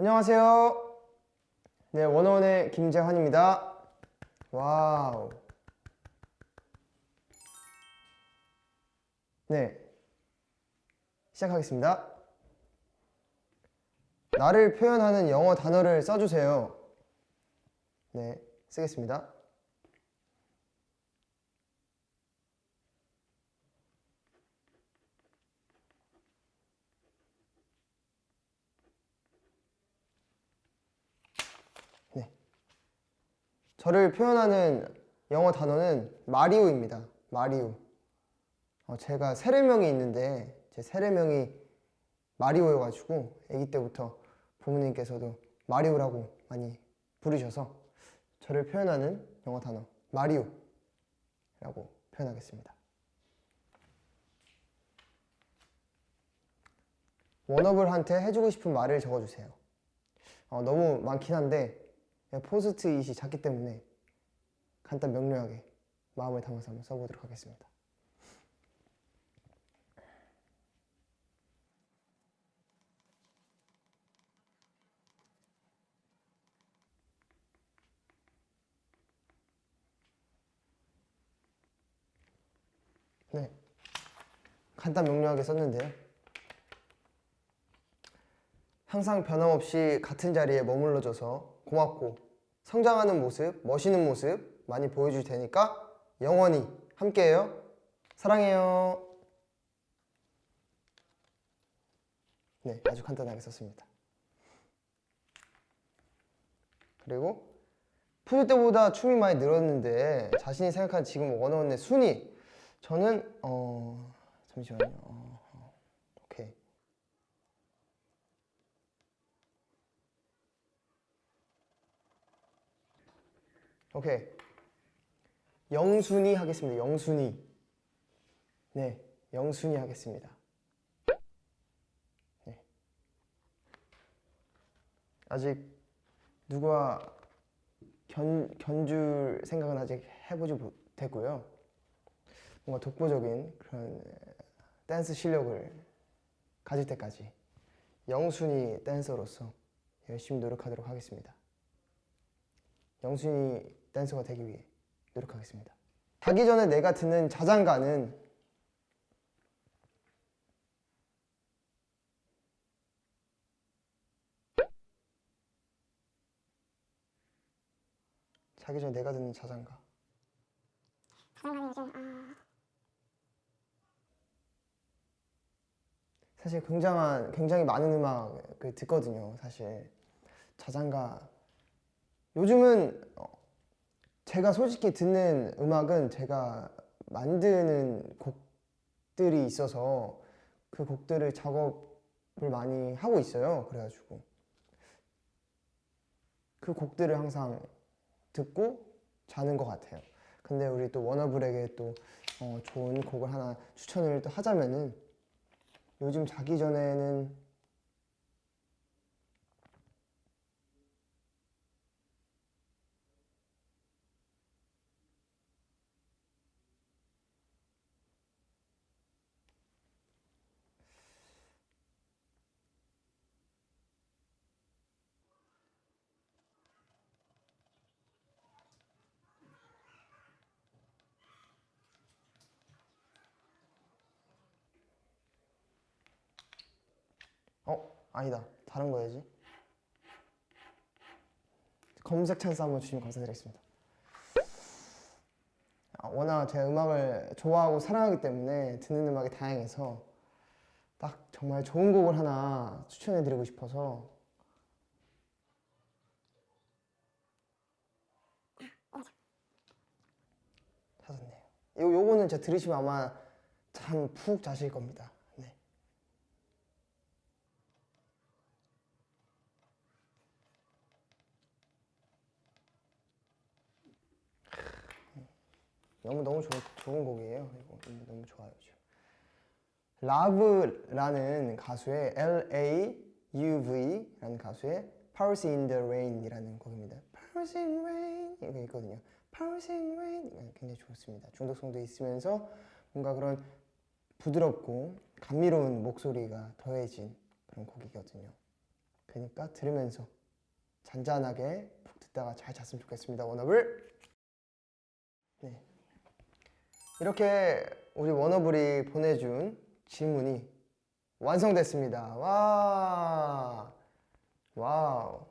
안녕하세요. 네, 원어원의 김재환입니다. 와우. 네. 시작하겠습니다. 나를 표현하는 영어 단어를 써주세요. 네, 쓰겠습니다. 저를 표현하는 영어 단어는 마리오입니다. 마리오. 어, 제가 세례명이 있는데 제 세례명이 마리오여가지고 아기 때부터 부모님께서도 마리오라고 많이 부르셔서 저를 표현하는 영어 단어 마리오라고 표현하겠습니다. 워너블한테 해주고 싶은 말을 적어주세요. 어, 너무 많긴 한데 포스트잇이 작기 때문에 간단 명료하게 마음을 담아서 한번 써보도록 하겠습니다. 네, 간단 명료하게 썼는데요. 항상 변함없이 같은 자리에 머물러줘서 고맙고 성장하는 모습, 멋있는 모습 많이 보여줄 테니까 영원히 함께해요. 사랑해요. 네, 아주 간단하게 썼습니다. 그리고 푸드 때보다 춤이 많이 늘었는데 자신이 생각한 지금 원어원의 순위 저는 어 잠시만요. 어, 어, 오케이. 오케이. 영순위 하겠습니다. 영순위. 네, 영순위 하겠습니다. 네. 아직 누구와 견, 견줄 생각은 아직 해보지 못했고요. 뭔가 독보적인 그런 댄스 실력을 가질 때까지 영순위 댄서로서 열심히 노력하도록 하겠습니다. 영순이 댄서가 되기 위해 노력하겠습니다. 자기 전에 내가 듣는 자장가는 자기 전에 내가 듣는 자장가 자장가는 요즘 아 사실 굉장한 굉장히 많은 음악을 듣거든요. 사실 자장가 요즘은 어, 제가 솔직히 듣는 음악은 제가 만드는 곡들이 있어서 그 곡들을 작업을 많이 하고 있어요. 그래가지고 그 곡들을 항상 듣고 자는 것 같아요. 근데 우리 또 워너블에게 또 어, 좋은 곡을 하나 추천을 또 하자면은 요즘 자기 전에는 어 아니다. 다른 거 해야지 검색 찬스 한번 주시면 감사드리겠습니다. 아, 워낙 제가 음악을 좋아하고 사랑하기 때문에 듣는 음악이 다양해서 딱 정말 좋은 곡을 하나 추천해 드리고 싶어서. 찾았네요 요, 요거는 제가 들으시면 아마 참 푹 자실 겁니다 네. 너무 너무 좋은, 좋은 곡이에요. 이거 음, 너무 좋아요. 라브라는 가수의 L A U V라는 가수의 Powers in the Rain이라는 곡입니다. Powers in Rain 이거 있거든요. Powers in Rain 굉장히 좋습니다. 중독성도 있으면서 뭔가 그런 부드럽고 감미로운 목소리가 더해진 그런 곡이거든요. 그러니까 들으면서 잔잔하게 푹 듣다가 잘 잤으면 좋겠습니다. 워너블. 네. 이렇게 우리 워너블이 보내준 질문이 완성됐습니다. 와. 와우.